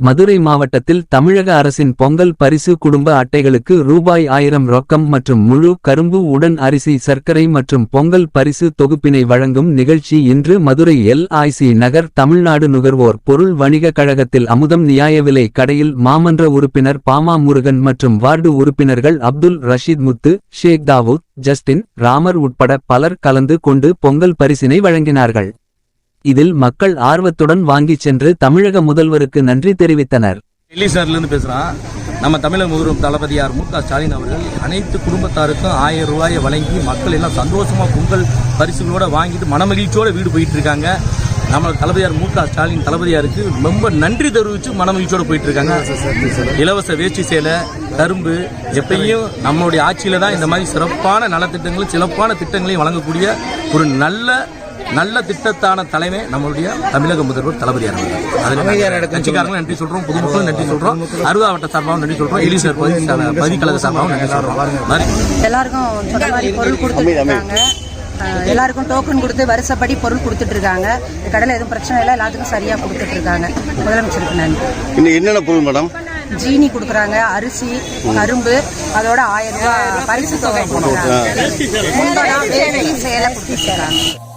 மதுரை மாவட்டத்தில் தமிழக அரசின் பொங்கல் பரிசு குடும்ப அட்டைகளுக்கு ரூபாய் ஆயிரம் ரொக்கம் மற்றும் முழு கரும்பு உடன் அரிசி சர்க்கரை மற்றும் பொங்கல் பரிசு தொகுப்பினை வழங்கும் நிகழ்ச்சி இன்று மதுரை எல்ஐசி நகர் தமிழ்நாடு நுகர்வோர் பொருள் வணிக கழகத்தில் அமுதம் நியாய விலை கடையில் மாமன்ற உறுப்பினர் பாமா முருகன் மற்றும் வார்டு உறுப்பினர்கள் அப்துல் ரஷீத் முத்து ஷேக் தாவூத் ஜஸ்டின் ராமர் உட்பட பலர் கலந்து கொண்டு பொங்கல் பரிசினை வழங்கினார்கள். இதில் மக்கள் ஆர்வத்துடன் வாங்கிச் சென்று தமிழக முதல்வருக்கு நன்றி தெரிவித்தனர். டெல்லி சார்லேருந்து பேசுகிறான் நம்ம தமிழக முதல்வர் தளபதியார் மு க ஸ்டாலின் அவர்கள் அனைத்து குடும்பத்தாருக்கும் ஆயிரம் ரூபாயை வழங்கி மக்கள் எல்லாம் சந்தோஷமா பொங்கல் பரிசுகளோட வாங்கிட்டு மனமகிழ்ச்சியோட வீடு போயிட்டு இருக்காங்க. நம்ம தளபதியார் மு க ஸ்டாலின் தளபதியாருக்கு ரொம்ப நன்றி தெரிவித்து மனமகிழ்ச்சியோட போயிட்டு இருக்காங்க இலவச வேஷ்டி சேலை கரும்பு எப்பயும் நம்மளுடைய ஆட்சியில தான் இந்த மாதிரி சிறப்பான நலத்திட்டங்களும் சிறப்பான திட்டங்களையும் வழங்கக்கூடிய ஒரு நல்ல நல்ல திட்டத்தான தலைமை நம்மளுடைய தமிழக முதல்வர் தளபதியார் கட்சிக்காரங்களும் நன்றி. சொல்றோம். பொதுமக்களும் நன்றி சொல்றோம். அருவாவட்ட சார்பாகவும் நன்றி சொல்றோம். எலிசர் பகுதி கழக சார்பாகவும் நன்றி சொல்றோம். எல்லாருக்கும் பொருள் கொடுத்துட்டு இருக்காங்க. அஹ் எல்லாருக்கும் டோக்கன் கொடுத்து வருஷப்படி பொருள் கொடுத்துட்டு இருக்காங்க கடையில் எதுவும் பிரச்சனை இல்லை எல்லாத்துக்கும் சரியா கொடுத்துட்டு இருக்காங்க முதலமைச்சருக்கு நன்றி. என்னென்ன பொருள் மேடம் ஜீனி கொடுக்குறாங்க அரிசி கரும்பு அதோட ஆயிரம் ரூபாய் பரிசு தொகை கொடுக்குறாங்க. சேலை கொடுத்துட்டு இருக்காங்க